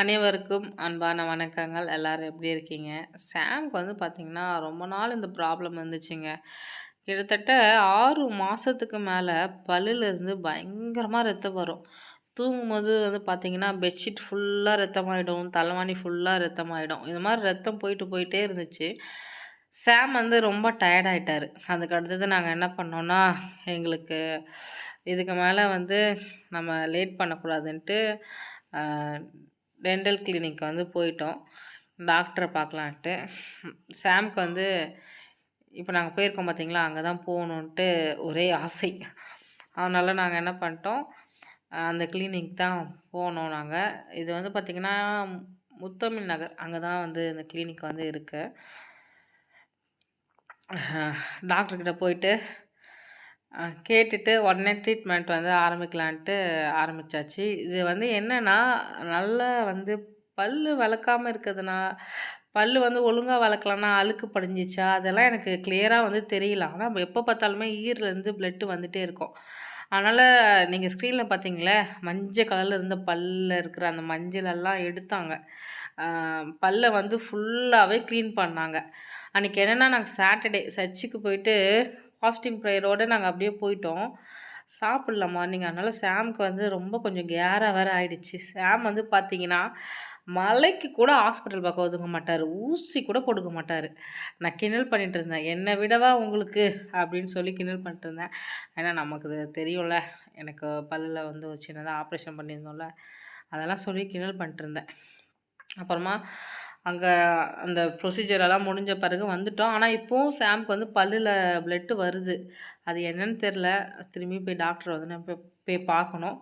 அனைவருக்கும் அன்பான வணக்கங்கள். எல்லோரும் எப்படி இருக்கீங்க? சாம்க்கு வந்து பார்த்திங்கன்னா ரொம்ப நாள் இந்த ப்ராப்ளம் இருந்துச்சுங்க. கிட்டத்தட்ட ஆறு மாதத்துக்கு மேலே பல்லுலேருந்து பயங்கரமாக ரத்தம் வரும். தூங்கும்போது வந்து பார்த்திங்கன்னா பெட்ஷீட் ஃபுல்லாக ரத்தமாயிடும் தலைவாணி ஃபுல்லாக ரத்தமாயிடும். இது மாதிரி ரத்தம் போயிட்டு போயிட்டே இருந்துச்சு. சாம் வந்து ரொம்ப டயர்டாயிட்டார் அதுக்கு அடுத்தது நாங்கள் என்ன பண்ணோன்னா எங்களுக்கு இதுக்கு மேலே வந்து நம்ம லேட் பண்ணக்கூடாதுன்ட்டு டென்டல் கிளினிக் வந்து போயிட்டோம். டாக்டரை பார்க்கலான்ட்டு. சாம்க்கு வந்து இப்போ நாங்கள் போயிருக்கோம் பார்த்தீங்களா அங்கே தான் போகணுன்ட்டு ஒரே ஆசை. அதனால் நாங்கள் என்ன பண்ணிட்டோம் அந்த கிளினிக் தான் போனோம் நாங்கள் இது வந்து பார்த்திங்கன்னா முத்தமிழ் நகர். அங்கே தான் வந்து இந்த கிளினிக் வந்து இருக்குது டாக்டர்கிட்ட போயிட்டு கேட்டுட்டு உடனே ட்ரீட்மெண்ட் வந்து ஆரம்பிக்கலான்ட்டு ஆரம்பிச்சாச்சு. இது வந்து என்னென்னா நல்லா வந்து பல்லு வளர்க்காமல் இருக்குதுன்னா பல் வந்து ஒழுங்காக வளர்க்கலன்னா அழுக்கு படிஞ்சிச்சா? அதெல்லாம் எனக்கு கிளியராக வந்து தெரியல. ஆனால் எப்போ பார்த்தாலுமே ஈரிலேருந்து ப்ளட்டு வந்துகிட்டே இருக்கும். அதனால் நீங்கள் ஸ்க்ரீனில் பார்த்தீங்களே மஞ்சள் கலரில் இருந்த பல்லில் இருக்கிற அந்த மஞ்சளெல்லாம் எடுத்தாங்க. பல்லை வந்து ஃபுல்லாகவே க்ளீன் பண்ணாங்க. அன்றைக்கி என்னென்னா நாங்கள் சாட்டர்டே சர்ச்சுக்கு போயிட்டு ஃபாஸ்டிங் ப்ரேயரோடு நாங்கள் அப்படியே போயிட்டோம். சாப்பிடல மார்னிங் அதனால் சாம்க்கு வந்து ரொம்ப கொஞ்சம் கேராக வேறு ஆயிடுச்சு. சாம் வந்து பார்த்தீங்கன்னா மலைக்கு கூட ஹாஸ்பிட்டல் பக்கம் ஒதுங்க மாட்டார். ஊசி கூட போட்டுக்க மாட்டார். நான் கிண்டல் பண்ணிட்டு இருந்தேன். என்னை விடவா உங்களுக்கு? அப்படின்னு சொல்லி கிண்டல் பண்ணிட்டு இருந்தேன். ஏன்னா நமக்கு தெரியும்ல. எனக்கு பல்லில் வந்து ஒரு சின்னதாக ஆப்ரேஷன் பண்ணியிருந்தோம்ல. அதெல்லாம் சொல்லி கிண்டல் பண்ணிட்டு இருந்தேன். அப்புறமா அங்கே அந்த ப்ரொசீஜர் எல்லாம் முடிஞ்ச பிறகு வந்துட்டோம். ஆனால் இப்போவும் சாம்க்கு வந்து பல்லில் பிளட்டு வருது. அது என்னன்னு தெரில திரும்பி போய் டாக்டர் வந்து நான் போய் போய் பார்க்கணும்.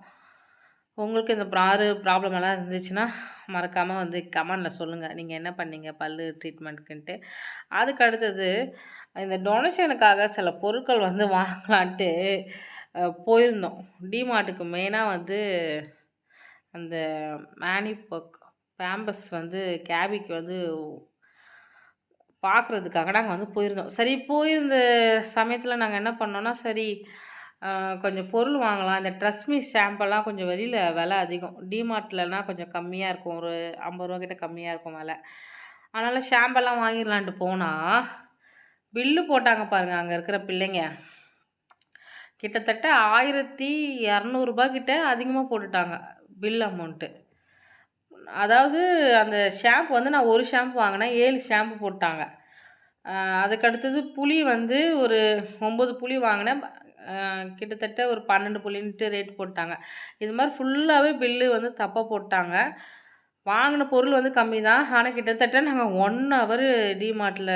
உங்களுக்கு இந்த ஆறு ப்ராப்ளம் எல்லாம் இருந்துச்சுன்னா மறக்காமல் வந்து கமெண்டில் சொல்லுங்கள் நீங்கள் என்ன பண்ணீங்க? பல்லு ட்ரீட்மெண்ட்டுக்குன்ட்டு அதுக்கு அடுத்தது இந்த டொனேஷனுக்காக சில பொருட்கள் வந்து வாங்கலான்ட்டு போயிருந்தோம். டிமார்ட்டுக்கு மெயினாக வந்து அந்த மேனிபக் பேம்பஸ் வந்து கேபிக்கு வந்து பார்க்குறதுக்காக நாங்கள் வந்து போயிருந்தோம். சரி போயிருந்த சமயத்தில் நாங்கள் என்ன பண்ணோன்னா சரி கொஞ்சம் பொருள் வாங்கலாம். இந்த ட்ரெஸ்மி ஷாம்பெல்லாம் கொஞ்சம் வெளியில் விலை அதிகம். டிமார்ட்லனா கொஞ்சம் கம்மியாக இருக்கும். ஒரு ஐம்பது ரூபா கிட்ட கம்மியாக இருக்கும் விலை. அதனால் ஷாம்பெல்லாம் வாங்கிடலான்ட்டு போனால் பில்லு போட்டாங்க பாருங்கள் அங்கே இருக்கிற பிள்ளைங்க. கிட்டத்தட்ட ஆயிரத்தி இரநூறுபா கிட்ட அதிகமாக போட்டுட்டாங்க பில் அமௌண்ட்டு அதாவது அந்த ஷாம்பு வந்து நான் ஒரு ஷாம்பு வாங்கினேன் ஏழு ஷாம்பு போட்டாங்க. அதுக்கடுத்தது புளி வந்து ஒரு ஒம்பது புளி வாங்கினேன். கிட்டத்தட்ட ஒரு பன்னெண்டு புள்ளின்ட்டு ரேட் போட்டாங்க. இது மாதிரி ஃபுல்லாகவே பில்லு வந்து தப்பாக போட்டாங்க. வாங்கின பொருள் வந்து கம்மி தான் ஆனால் கிட்டத்தட்ட நாங்கள் ஒன் ஹவர் டிமார்ட்டில்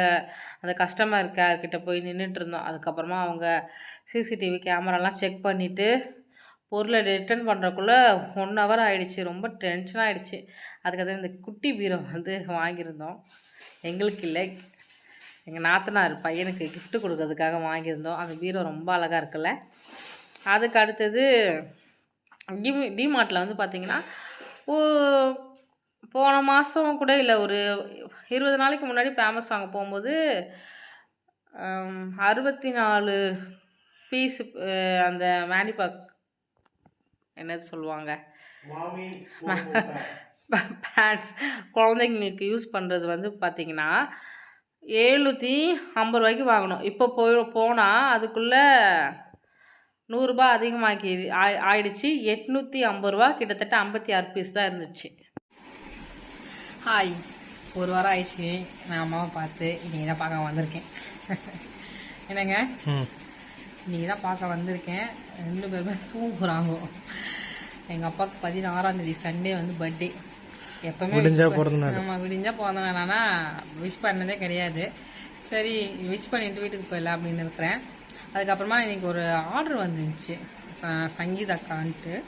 அந்த கஸ்டமர் கேர்கிட்ட போய் நின்றுட்டு இருந்தோம் அதுக்கப்புறமா அவங்க சிசிடிவி கேமராலாம் செக் பண்ணிவிட்டு பொருளை ரிட்டர்ன் பண்ணுறக்குள்ளே ஒன் ஹவர் ஆகிடுச்சி ரொம்ப டென்ஷன் ஆகிடுச்சி அதுக்கப்புறம் இந்த குட்டி பீரோ வந்து வாங்கியிருந்தோம். எங்களுக்கு இல்லை. எங்கள் நாத்தனார் பையனுக்கு gift கொடுக்கறதுக்காக வாங்கியிருந்தோம். அந்த பீரோ ரொம்ப அழகாக இருக்குல்ல. அதுக்கு அடுத்தது டி டிமார்ட்டில் வந்து பார்த்தீங்கன்னா ஓ போன மாதம் கூட இல்லை ஒரு இருபது நாளைக்கு முன்னாடி ஃபேமஸ் வாங்க போகும்போது அறுபத்தி நாலு பீஸ் அந்த மேனிபாக் என்னது சொல்லுவாங்க? பேண்ட்ஸ் குழந்தைங்களுக்கு யூஸ் பண்ணுறது வந்து பார்த்திங்கன்னா ஏழ்நூற்றி ஐம்பது ரூபாய்க்கு வாங்கணும். இப்போ போய் போனால் அதுக்குள்ளே நூறுரூபா அதிகமாக்கி ஆய் ஆயிடுச்சு. எட்நூற்றி ஐம்பது ரூபா கிட்டத்தட்ட ஐம்பத்தி ஆறு பீஸ் தான் இருந்துச்சு. ஹாய். ஒரு வாரம் ஆயிடுச்சு. நான் அம்மாவை பார்த்து இன்றைக்கி தான் பார்க்க வந்திருக்கேன். என்னங்க? இன்றைக்கி தான் பார்க்க வந்திருக்கேன். ரெண்டு பேருமே தூங்குறாங்க. எங்கள் அப்பாவுக்கு பதினாறாம் தேதி சண்டே வந்து பர்த்டே எப்பவுமே விடிஞ்சா wish பண்- பிறந்த நாள். ஆமா விடிஞ்சா விஷ் பண்ணதே கிடையாது. சரி விஷ் பண்ணிட்டு வீட்டுக்கு போயிடலாம் அப்படின்னு இருக்கிறேன். அதுக்கப்புறமா இன்னைக்கு ஒரு ஆர்டர் வந்துருந்துச்சு. சங்கீதா அக்கான்ட்டு.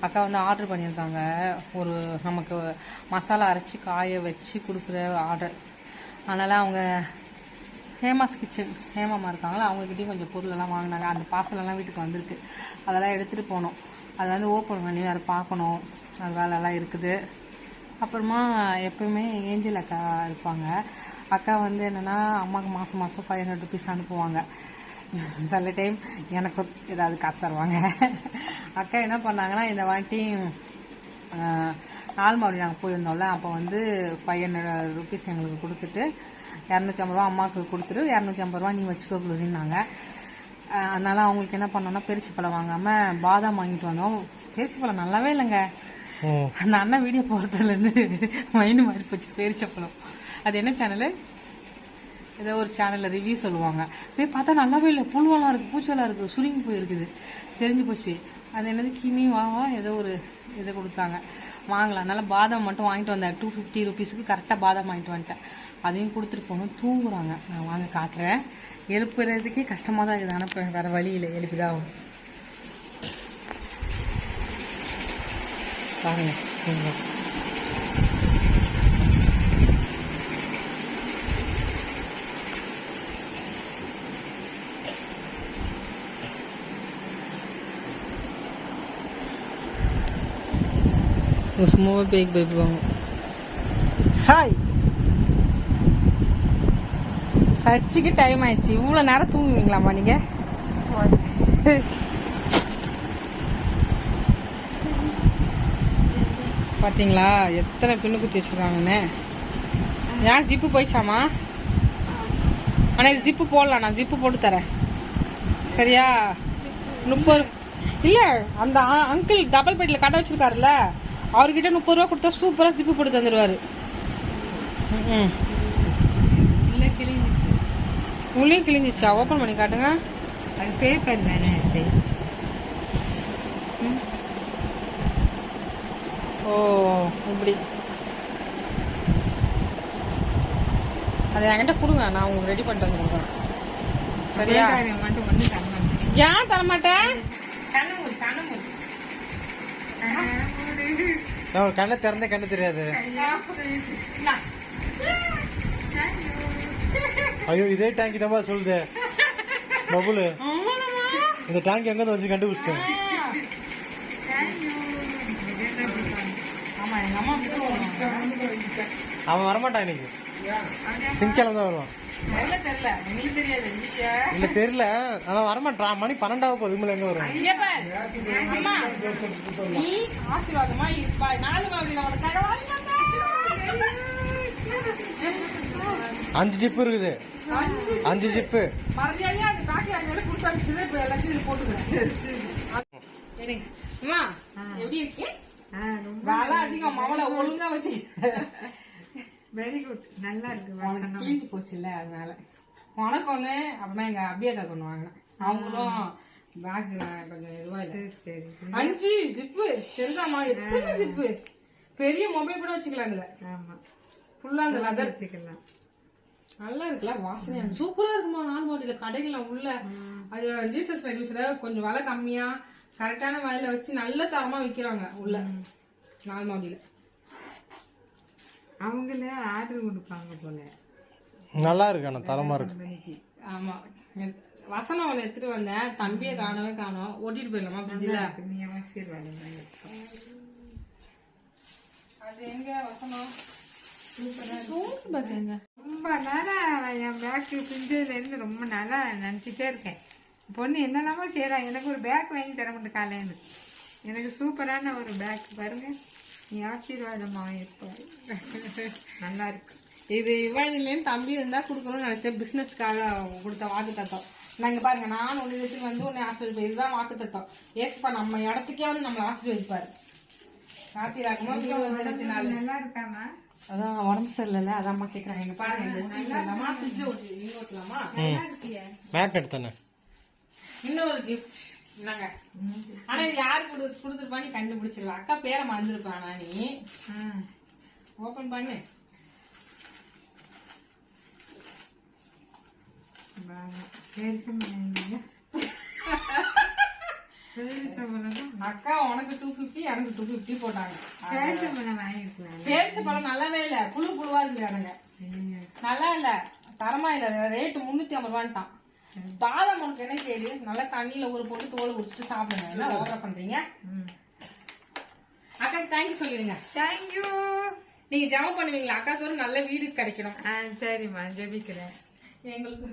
அக்கா வந்து ஆர்டர் பண்ணியிருக்காங்க. ஒரு நமக்கு மசாலா அரைச்சி காய வச்சு கொடுக்குற ஆர்டர் அதனால் அவங்க ஹேமாஸ் கிச்சன் ஹேமாமா இருக்காங்களா? அவங்கக்கிட்டேயும் கொஞ்சம் பொருளெல்லாம் வாங்கினாங்க. அந்த எல்லாம் வீட்டுக்கு வந்திருக்கு. அதெல்லாம் எடுத்துகிட்டு போனோம். அதை வந்து ஓப்பன் பண்ணி வேறு பார்க்கணும். அது வேலைலாம் இருக்குது. அப்புறமா எப்பவுமே ஏஞ்சல் அக்கா இருப்பாங்க. அக்கா வந்து என்னென்னா அம்மாவுக்கு மாதம் மாதம் ஃபைவ் ஹண்ட்ரட் ருபீஸ் அனுப்புவாங்க. சில டைம் எனக்கு ஏதாவது காசு தருவாங்க. அக்கா என்ன பண்ணாங்கன்னா இந்த வாட்டி நாள் நாலு நாங்கள் போயிருந்தோம்ல அப்போ வந்து ஃபைவ் ஹண்ட்ரட் ருபீஸ் எங்களுக்கு கொடுத்துட்டு இரநூத்தி ஐம்பது ரூபா அம்மாவுக்கு கொடுத்துட்டு இரநூத்தி ஐம்பது ரூபா நீ வச்சுக்கோ அப்படின்னாங்க. அதனால் அவங்களுக்கு என்ன பண்ணோம்னா பெருசு பழம் வாங்காமல் பாதாம் வாங்கிட்டு வந்தோம். பெருசு பழம் நல்லாவே இல்லைங்க. அந்த அண்ணன் வீடியோ போகிறதுலேருந்து மைண்டு மாறி போச்சு பேரிச்சப்பழம் அது என்ன சேனலு ஏதோ ஒரு சேனலில் ரிவ்யூ சொல்லுவாங்க. போய் பார்த்தா நல்லாவே இல்லை புழுவெல்லாம் இருக்குது பூச்செல்லாம் இருக்குது சுருங்கி போயிருக்குது. தெரிஞ்சு போச்சு. அது என்னது கிமி வாவா ஏதோ ஒரு இதை கொடுத்தாங்க. வாங்கலாம். அதனால பாதாம் மட்டும் வாங்கிட்டு வந்தேன். டூ ஃபிஃப்டி ருபீஸுக்கு கரெக்டாக பாதாம் வாங்கிட்டு வந்துட்டேன். அதையும் கொடுத்துட்டு போகணும். தூங்குறாங்க. நான் வாங்க காட்டுறேன். எழுப்புறதுக்கே கஷ்டமாக தான் இருக்குது. ஆனால் இப்போ வேறு வழி இல்லை. எழுப்பிதான் ஆகும் பாருங்க தூங்குறாங்க. சும்மாவே பேக் பயப்படுவாங்க ஹாய் சர்ச்சுக்கு டைம் ஆயிடுச்சு இவ்வளோ நேரம் தூங்குவீங்களாம்மா நீங்கள் பார்த்தீங்களா எத்தனை பின்னு குத்தி வச்சிருக்காங்கன்னு. ஏன் ஜிப்பு போயிடுச்சாமா ஆனால் ஜிப்பு போடலாம் நான் ஜிப்பு போட்டு தரேன். சரியா? முப்பது இல்லை அந்த அங்கிள் டபுள் பெட்டில் கடை வச்சிருக்காருல்ல அவர்கிட்ட முப்பது ரூபா கொடுத்தா சூப்பராக ஜிப்பு போட்டு தந்துடுவாரு ம் இல்லை கிழிஞ்சிச்சு ஓப்பன் பண்ணி காட்டுங்க. அது பேப்பர் தானே ஓ இப்படி அதை என்கிட்ட கொடுங்க நான் உங்களுக்கு ரெடி பண்ணிட்டு வந்துடுறேன் சரியா ஏன் தரமாட்டேன் கண்ணு. நான் கண்ணை திறந்தே கண்ணு தெரியாது. ஐயோ இதே டேங்க் தான் சொல்லுது பபுலு? இந்த டேங்க் எங்க வந்து கண்டுபிடிச்சிட்டேன் ஆமா எங்க அம்மா அப்படிதான் வருவாங்க. அவன் வரமாட்டான் இன்னைக்கு. திங்கக்கிழமை தான் வருவான்? இல்ல தெரியல. ஆனா வரமாட்டான். மணி பன்னெண்டாவது போகுது. எங்க நீ ஆசீர்வாதமா இருப்பா. நாலு மாதிரி உனக்காக வாங்கி அஞ்சு ஜிப்பு இருக்குது. அஞ்சு ஜிப்பு. போட்டுக்கிறேன். எப்படி இருக்கு ஆ. ரொம்ப வேலை அதிகம் மவளை ஒழுங்கா வச்சு வெரி குட் நல்லா இருக்கு கிழிஞ்சு போச்சுல்ல அதனால. உனக்கு ஒண்ணு அப்புறமா எங்க அபியாக்கா ஒண்ணு வாங்கினேன் அவங்களும் பேக் கொஞ்சம் இதுவா இல்லை. சரி அஞ்சு ஜிப்பு தெரியுதாமா எத்தனை ஜிப்பு பெரிய மொபைல் கூட வச்சுக்கலாம் இதுல. ஆமா. ஃபுல்லா அந்த லெதர் வச்சுக்கலாம். நல்லா இருக்குல்ல வாசனையா. சூப்பரா இருக்குமா நாலு மாடியில கடைகள்ல உள்ள. அது ஜீசஸ் கொஞ்சம் விலை கம்மியா? கரெக்டான விலையில வச்சு நல்ல தரமா விக்கிறாங்க உள்ள. நாலு மாடியில. அவங்களே ஆர்டர் கொடுப்பாங்க போல. நல்லா இருக்கு ஆனா தரமா இருக்கு. ஆமா. வசனம் ஒன்று எடுத்துட்டு வந்தேன். தம்பியை காணவே காணோம். ஓட்டிட்டு போயிடலாமா நீ ஆசீர்வாதம் இருக்கும். அது எங்க வசனம்? ரொம்ப நாளா என் பேக் பிஞ்சதுல இருந்து ரொம்ப நாளா நினச்சிட்டே இருக்கேன். பொண்ணு என்னெல்லாமோ செய்றா. எனக்கு ஒரு பேக் வாங்கி தர மாட்டேன் காலையில. எனக்கு சூப்பரான ஒரு பேக் பாருங்க. நீ ஆசீர்வாதமா இருப்ப நல்லா இருக்கு. இது இவாழிலேருந்து தம்பி இருந்தா கொடுக்கணும்னு நினைச்சேன். பிசினஸ்க்காக கொடுத்த வாக்கு தத்தம். நாங்க பாருங்க நான் ஒன்று எடுத்துட்டு வந்து உன்னை ஆசீர்வதிப்பேன். இதுதான் வாக்கு தத்தம். ஏசுப்பா நம்ம இடத்துக்கே வந்து நம்மளை ஆசீர்வதிப்பாரு. காத்தி ராகமா இருபத்தி நாலு நல்லா இருக்காமா? அதான் உடம்பு சரியில்லை அதான் அம்மா கேட்குறாங்க இங்க பாருங்க இது ஒட்டி இன்னொரு கிஃப்ட் என்னங்க? ஆனா இது யாரு கொடு கொடுத்துருப்பான்னு கண்டுபிடிச்சிருவா. அக்கா பேரை மறந்துருப்பா ஆனா நீ ஓபன் பண்ணு. அக்கா உனக்கு டூ ஃபிஃப்டி எனக்கு டூ ஃபிஃப்டி போட்டாங்க. பேரிச்ச பழம் நல்லாவே இல்ல. புழு புழுவா இருக்கு எனக்கு நல்லா இல்ல. தரமா இல்ல. ரேட்டு முன்னூத்தி ஐம்பது ரூபான்ட்டான். பாதாம் உனக்கு என்ன கேடு? நல்லா தண்ணியில ஊற போட்டு தோலை உரிச்சிட்டு சாப்பிடுங்க. என்ன ஓவரா பண்றீங்க? அக்காக்கு தேங்க்யூ சொல்லிடுங்க. தேங்க்யூ நீங்க ஜெபம் பண்ணுவீங்களா? அக்காவுக்கு ஒரு நல்ல வீடு கிடைக்கணும். ஆ சரிம்மா. ஜெபிக்கிறேன். எங்களுக்கு.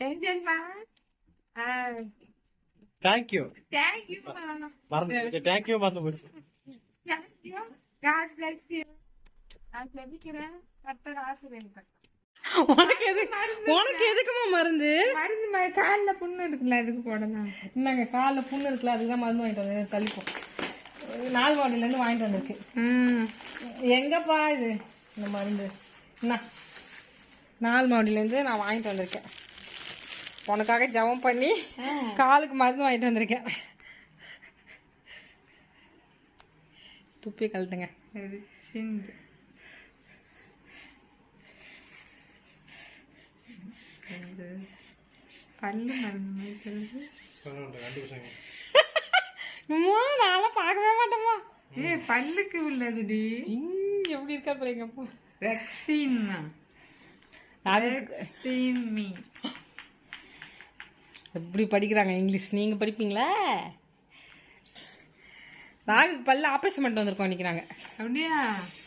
தெரிஞ்சதுமா ஆ. தேங்க்யூ தேங்க்யூமா மறந்து தேங்க்யூ மறந்து போயிடுச்சு தேங்க்யூ காட் பிளஸ் யூ நான் ஜெபிக்கிறேன். கர்த்தர் ஆசீர்வதிப்பார். உனக்கு எது உனக்கு எதுக்குமா மருந்து? மருந்து மாதிரி காலில் புண்ணு இருக்குல்ல அதுக்கு போடலாம் என்னங்க காலில் புண்ணு இருக்குல்ல அதுக்கு தான் மருந்து வாங்கிட்டு வந்து தள்ளிப்போம் நாள் இருந்து வாங்கிட்டு வந்திருக்கு. எங்கப்பா இது? இந்த மருந்து. என்ன? நாள் மாவடியிலேருந்து நான் வாங்கிட்டு வந்திருக்கேன். உனக்காக ஜெபம் பண்ணி காலுக்கு மருந்து வாங்கிட்டு வந்திருக்கேன். துப்பி கழட்டுங்க. இது பல்லு அம்மா நான்லாம் பார்க்கவே மாட்டேம்மா. ஏ பல்லுக்கு உள்ளதுடி. எப்படி இருக்கா பாருங்க அப்பா ரெக்ஸ்டீன்மா அது ரெக்ஸ்டீன் மீ எப்படி படிக்கிறாங்க இங்கிலீஷ்? நீங்கள் படிப்பீங்களா? நாங்கள் பல்ல ஆப்ரேஷன் பண்ணிட்டு வந்திருக்கோம் இன்னைக்கு நாங்கள் அப்படியா?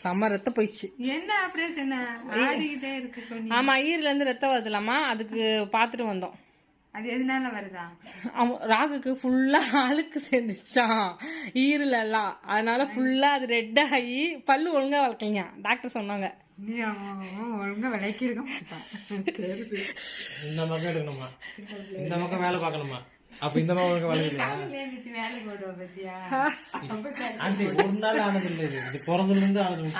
செம்ம ரத்தம் போயிடுச்சு. என்ன ஆப்ரேஷன் ஆடிக்கிட்டே இருக்கு சொன்னி ஆமாம் ஈரிலேருந்து ரத்தம் வருதுலாமா? அதுக்கு பார்த்துட்டு வந்தோம். அது எதனால வருதா? அவன் ராகுக்கு ஃபுல்லாக அழுக்கு சேர்ந்துச்சான் ஈரில் எல்லாம். அதனால ஃபுல்லாக அது ரெட் ஆகி பல்லு ஒழுங்காக வளர்க்கலைங்க. டாக்டர் சொன்னாங்க. ஒழுங்கா விளக்கி இருக்க மாட்டான். இந்த பக்கம் எடுக்கணுமா? இந்த பக்கம் வேலை பார்க்கணுமா? அப்ப இந்த வேலைக்கு பத்தியா? ஒரு நாள் ஆனது இல்லை இது பிறந்ததுல இருந்து ஆனது.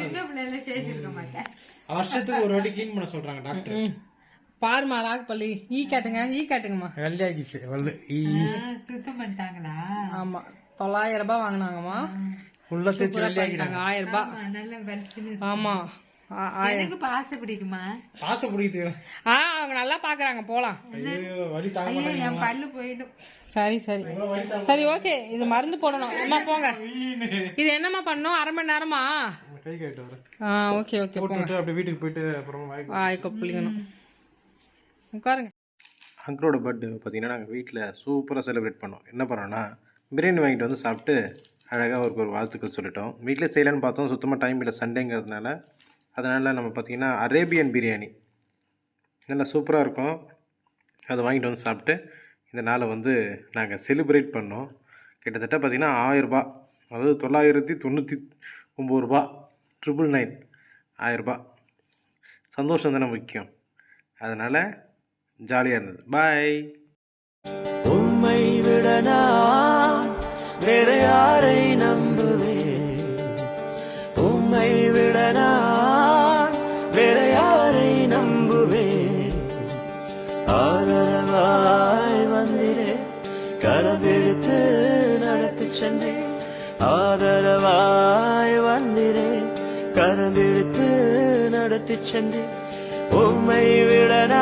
சின்ன பிள்ளைல மாட்டேன். வருஷத்துக்கு ஒரு வாட்டி க்ளீன் பண்ண சொல்றாங்க டாக்டர் பாருமா ராகு பல்லு ஈ காட்டுங்க ஈ காட்டுங்கம்மா. வெள்ளையாகிச்சு வல்லு ஆ, சுத்தம் பண்ணிட்டாங்களா? ஆமாம் தொள்ளாயிரம் ரூபாய் வாங்கினாங்கம்மா. ஃபுல்லா தேய்ச்சி வெள்ளையாக்கிட்டாங்க. பண்ணிட்டாங்க ஆயிரம் ரூபாய். ஆமா, எனக்கு பாச பிடிக்குமா? காசை பிடிக்குது. ஆ அவங்க நல்லா ஐயோ மாட்டேங்குது. என் பல்லு போயிடும். சரி சரி. சரி ஓகே. இது மருந்து போடணும். அம்மா போங்க. இது என்னம்மா பண்ணும்? அரை மணி நேரமா? கை கேட்டு வர ஆ ஓகே ஓகே போங்க. அப்படியே வீட்டுக்கு போயிட்டு அப்புறமா வாய்க்கு வாய் கொப்பளிக்கணும். உட்காருங்க. அங்கிளோட பர்த்டே பார்த்தீங்கன்னா நாங்கள் வீட்டில் சூப்பராக செலிப்ரேட் பண்ணோம். என்ன பண்ணோன்னா பிரியாணி வாங்கிட்டு வந்து சாப்பிட்டு அழகாக அவருக்கு ஒரு வாழ்த்துக்கள் சொல்லிட்டோம். வீட்டில் செய்யலான்னு பார்த்தோம். சுத்தமாக டைம் இல்லை. சண்டேங்கிறதுனால அதனால் நம்ம பார்த்திங்கன்னா அரேபியன் பிரியாணி. நல்லா சூப்பராக இருக்கும். அதை வாங்கிட்டு வந்து சாப்பிட்டு இந்த நாளை வந்து நாங்கள் செலிப்ரேட் பண்ணோம். கிட்டத்தட்ட பார்த்திங்கன்னா ஆயிரரூபா அதாவது தொள்ளாயிரத்தி தொண்ணூற்றி ஒம்பது ரூபா ட்ரிபிள் நைன் ஆயிரரூபா சந்தோஷம் தானே முக்கியம். அதனால் ஜாலியாக இருந்தது. பாய் உண்மை விட வேற யாரை நம்புவேன் அழைத்து சென்று உம்மை விட